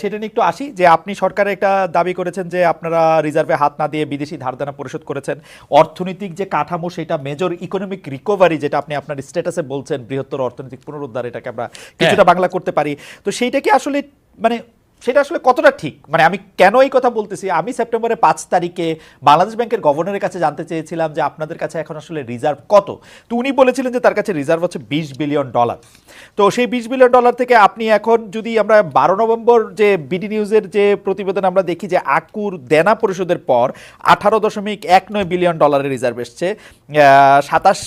সেটা নিয়ে একটু আসি যে আপনি সরকারের একটা দাবি করেছেন যে আপনারা রিজার্ভে হাত না দিয়ে বিদেশি ধারদানা পরিশোধ করেছেন। অর্থনৈতিক যে কাঠামো সেটা মেজর ইকোনমিক রিকভারি যেটা আপনি আপনার স্ট্যাটাসে বলছেন বৃহত্তর অর্থনৈতিক পুনরুদ্ধার এটাকে আমরা কিছুটা বাংলা করতে পারি। তো সেইটা কি আসলে মানে সেটা আসলে কতটা ঠিক? মানে আমি কেন এই কথা বলতেছি? আমি সেপ্টেম্বরের পাঁচ তারিখে বাংলাদেশ ব্যাংকের গভর্নরের কাছে জানতে চেয়েছিলাম যে আপনাদের কাছে এখন আসলে রিজার্ভ কত? তো উনি বলেছিলেন যে তার কাছে রিজার্ভ হচ্ছে বিশ বিলিয়ন ডলার। তো সেই বিশ বিলিয়ন ডলার থেকে আপনি এখন যদি আমরা বারো নভেম্বর যে বিডি নিউজের যে প্রতিবেদন আমরা দেখি যে আকুর দেনা পরিশোধের পর আঠারো দশমিক এক নয় বিলিয়ন ডলারের রিজার্ভ এসছে সাতাশ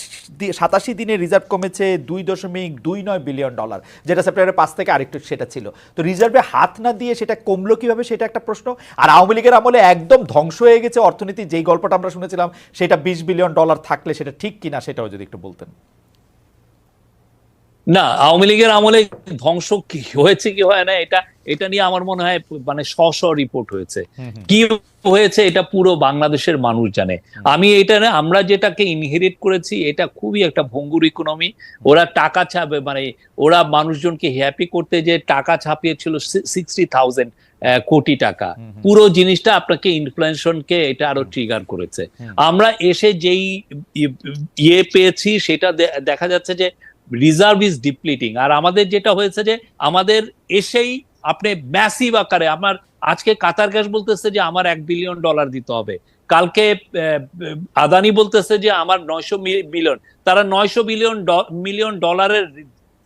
সাতাশি দিনে রিজার্ভ কমেছে দুই দশমিক দুই নয় বিলিয়ন ডলার, যেটা সেপ্টেম্বরের পাঁচ থেকে আরেকটু সেটা ছিল। তো রিজার্ভে হাত না দিয়ে সেটা কমলো কীভাবে, সেটা একটা প্রশ্ন। আর আওয়ামী লীগের আমলে একদম ধ্বংস হয়ে গেছে অর্থনীতি। যেই গল্পটা আমরা শুনেছিলাম, সেটা বিশ বিলিয়ন ডলার থাকলে সেটা ঠিক কিনা, সেটাও যদি একটু বলতেন। না আওয়ামী লীগের আমলে ধ্বংস কি হয়েছে কি হয় না এটা এটা নিয়ে আমার মনে হয় মানে শ শ রিপোর্ট হয়েছে। কি হয়েছে এটা পুরো বাংলাদেশের মানুষ জানে। আমি এটা না আমরা যেটাকে ইনহেরিট করেছি এটা খুবই একটা ভঙ্গুর ইকোনমি ওরা টাকা ছাপে মানে ওরা মানুষজনকে হ্যাপি করতে যে টাকা ছাপিয়েছিল সিক্সটি থাউজেন্ড কোটি টাকা। পুরো জিনিসটা আপনাকে ইনফ্লেশনকে এটা আরও ট্রিগার করেছে। আমরা এসে যেই ইয়ে পেয়েছি সেটা দেখা যাচ্ছে যে রিজার্ভ ইজ ডিপ্লিটিং আর আমাদের যেটা হয়েছে যে, আমাদের এসেই আপনি ম্যাসিভ আকারে, আমার আজকে কাতার গ্যাস বলতেছে যে, আমার এক বিলিয়ন ডলার দিতে হবে। কালকে আদানি বলতেছে যে, আমার নয়শো মিলিয়ন তারা নয়শো বিলিয়ন মিলিয়ন ডলারের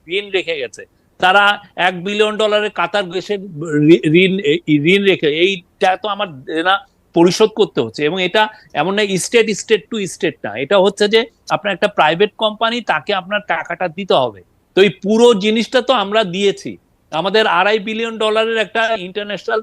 ঋণ রেখে গেছে। তারা এক বিলিয়ন ডলারের কাতার গ্যাসের ঋণ ঋণ রেখে এইটা তো আমার দেনা। পরিশোধ করতে হচ্ছে এবং এটা এমন না স্টেট স্টেট টু স্টেট না। এটা হচ্ছে যে আপনার একটা প্রাইভেট কোম্পানি তাকে আপনার টাকাটা দিতে হবে। তো এই পুরো জিনিসটা তো আমরা দিয়েছি। আমাদের আড়াই বিলিয়ন ডলারের একটা ইন্টারন্যাশনাল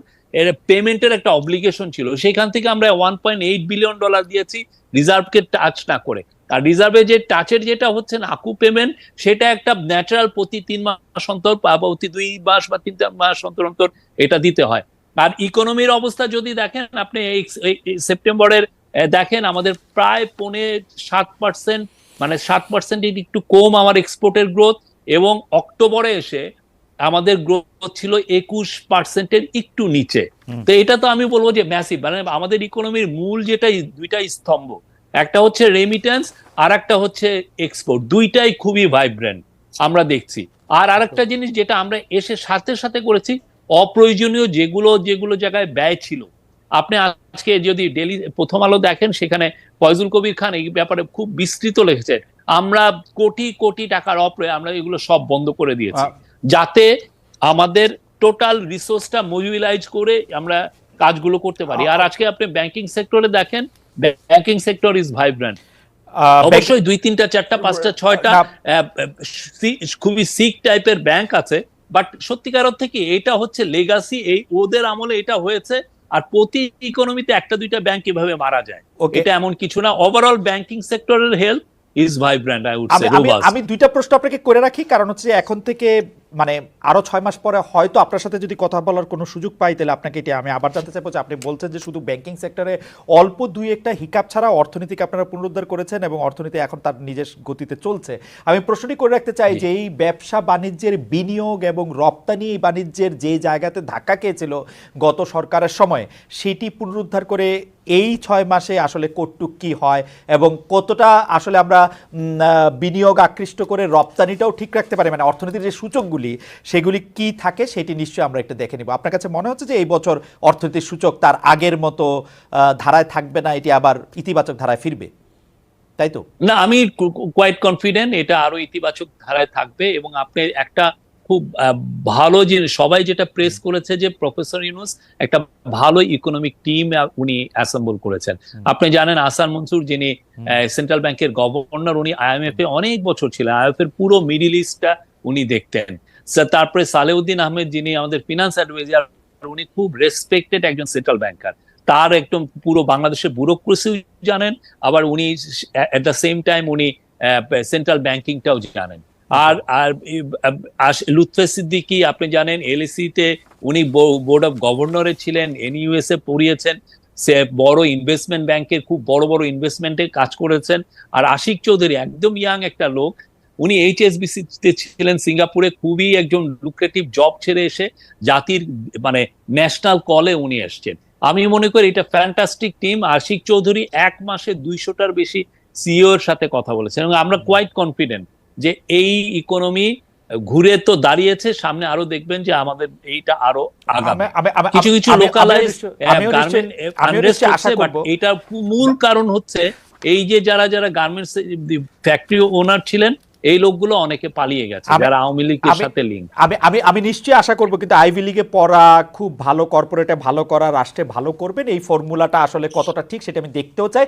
পেমেন্টের একটা অব্লিগেশন ছিল। সেখান থেকে আমরা one point eight billion dollar দিয়েছি রিজার্ভকে টাচ না করে। আর রিজার্ভে যে টাচের যেটা হচ্ছে না, আকু পেমেন্ট সেটা একটা ন্যাচারাল প্রতি তিন মাস অন্তর বা প্রতি দুই মাস বা তিন মাস অন্তর অন্তর এটা দিতে হয়। আর ইকোনমির অবস্থা যদি দেখেন আপনি এই সেপ্টেম্বরের দেখেন আমাদের প্রায় পৌনে সাত পার্সেন্ট মানে সাত পার্সেন্ট একটু কম আমার এক্সপোর্টের গ্রোথ এবং অক্টোবরে এসে আমাদের গ্রোথ ছিল একুশ পার্সেন্টের একটু নিচে। তো এটা তো আমি বলব যে ম্যাসিভ মানে আমাদের ইকোনমির মূল যেটা দুইটা স্তম্ভ একটা হচ্ছে রেমিটেন্স আর একটা হচ্ছে এক্সপোর্ট দুইটাই খুবই ভাইব্রেন্ট আমরা দেখছি। আর আরেকটা জিনিস যেটা আমরা এসে সাথে সাথে করেছি অপ্রয়োজনীয় যেগুলো যেগুলো জায়গায় ব্যয় ছিল। আপনি আজকে যদি ডেলি প্রথম আলো দেখেন সেখানে ফয়জুল কবির খান এই ব্যাপারে খুব বিস্তৃত লিখেছেন। আমরা কোটি কোটি টাকার অপ্রয় আমরা এগুলো সব বন্ধ করে দিয়েছি। যাতে আমাদের টোটাল রিসোর্সটা মোবিলাইজ করে আমরা কাজগুলো করতে পারি। আর আজকে আপনি ব্যাংকিং সেক্টরে দেখেন ব্যাংকিং সেক্টর ইজ ভাইব্রেন্ট অবশ্যই দুই তিনটা চারটা পাঁচটা ছয়টা খুবই সিক টাইপের ব্যাংক আছে। বাট সত্যিকার অর্থে কি এটা হচ্ছে লেগাসি এই ওদের আমলে এটা হয়েছে আর প্রতি ইকোনমিতে একটা দুইটা ব্যাংক কীভাবে মারা যায়। ওকে এটা এমন কিছু না। ওভারঅল ব্যাংকিং সেক্টরের health is vibrant I would say আমি দুইটা প্রশ্ন আপনাকে করে রাখি কারণ হচ্ছে এখন থেকে মানে আরও ছয় মাস পরে হয়তো আপনার সাথে যদি কথা বলার কোনো সুযোগ পাই তাহলে আপনাকে এটি আমি আবার জানতে চাইব যে আপনি বলছেন যে শুধু ব্যাংকিং সেক্টরে অল্প দুই একটা হিকাপ ছাড়া অর্থনীতিকে আপনারা পুনরুদ্ধার করেছেন এবং অর্থনীতি এখন তার নিজের গতিতে চলছে। আমি প্রশ্নটি করে রাখতে চাই যে এই ব্যবসা বাণিজ্যের বিনিয়োগ এবং রপ্তানি বাণিজ্যের যে জায়গাতে ধাক্কা খেয়েছিল গত সরকারের সময় সেটি পুনরুদ্ধার করে এই ছয় মাসে আসলে কটটুক কি হয় এবং কতটা আসলে আমরা বিনিয়োগ আকৃষ্ট করে রপ্তানিটাও ঠিক রাখতে পারি? মানে অর্থনীতির যে সূচকগুলি সেগুলি কি থাকে সেটি নিশ্চয়ই আমরা একটু দেখে নিব। আপনার কাছে মনে হচ্ছে যে এই বছর অর্থনীতির সূচক তার আগের মতো ধারায় থাকবে না এটি আবার ইতিবাচক ধারায় ফিরবে? তাই তো? না আমি কোয়াইট কনফিডেন্ট এটা আরও ইতিবাচক ধারায় থাকবে এবং আপনি একটা খুব ভালো জিনিস সবাই যেটা প্রেস করেছে যে প্রফেসর ইউনুস একটা ভালো ইকোনমিক টিম উনি অ্যাসেম্বল করেছেন। আপনি জানেন আসান মনসুর যিনি সেন্ট্রাল ব্যাংকের গভর্নর উনি আইএমএফ এ অনেক বছর ছিলেন। আইএমএফ এর পুরো মিডিল ইস্টটা উনি দেখতেন। তারপরে সালেউদ্দিন আহমেদ যিনি আমাদের ফিনান্স অ্যাডভাইজার উনি খুব রেসপেক্টেড একজন সেন্ট্রাল ব্যাংকার তার একদম পুরো বাংলাদেশের ব্যুরোক্রেসি জানেন, আবার উনি এট দ্য সেম টাইম উনি সেন্ট্রাল ব্যাংকিংটাও জানেন। আর আর লুৎফে সিদ্দিকি, আপনি জানেন এলএসি তে উনি বোর্ড অফ গভর্নরে ছিলেন এনইউএস এ পড়িয়েছেন। সে বড় ইনভেস্টমেন্ট ব্যাংকের খুব বড় বড় ইনভেস্টমেন্টে কাজ করেছেন। আর আশিক চৌধুরী একদম ইয়াং একটা লোক উনি এইচএসবিসি তে ছিলেন সিঙ্গাপুরে খুবই একজন লুক্রেটিভ জব ছেড়ে এসে জাতির মানে ন্যাশনাল কলে উনি এসছেন। আমি মনে করি এটা ফ্যান্টাস্টিক টিম আশিক চৌধুরী এক মাসে দুইশোটার বেশি সিও এর সাথে কথা বলেছেন এবং আমরা কোয়াইট কনফিডেন্ট যে এই ইকোনমি ঘুরে তো দাঁড়িয়েছে সামনে আরও দেখবেন যে আমাদের এইটা আরও কিছু কিছু লোকালাইজ এটা মূল কারণ হচ্ছে এই যে যারা যারা গার্মেন্টস ফ্যাক্টরি ওনার ছিলেন এই লোকগুলো অনেকে পালিয়ে গেছে যারা আওয়ামী লীগের সাথে লিঙ্ক আমি আমি আমি নিশ্চয়ই আশা করব কিন্তু আইভি লিগে পড়া খুব ভালো কর্পোরেটে ভালো করা রাষ্ট্রে ভালো করবেন এই ফর্মুলাটা আসলে কতটা ঠিক সেটা আমি দেখতেও চাই।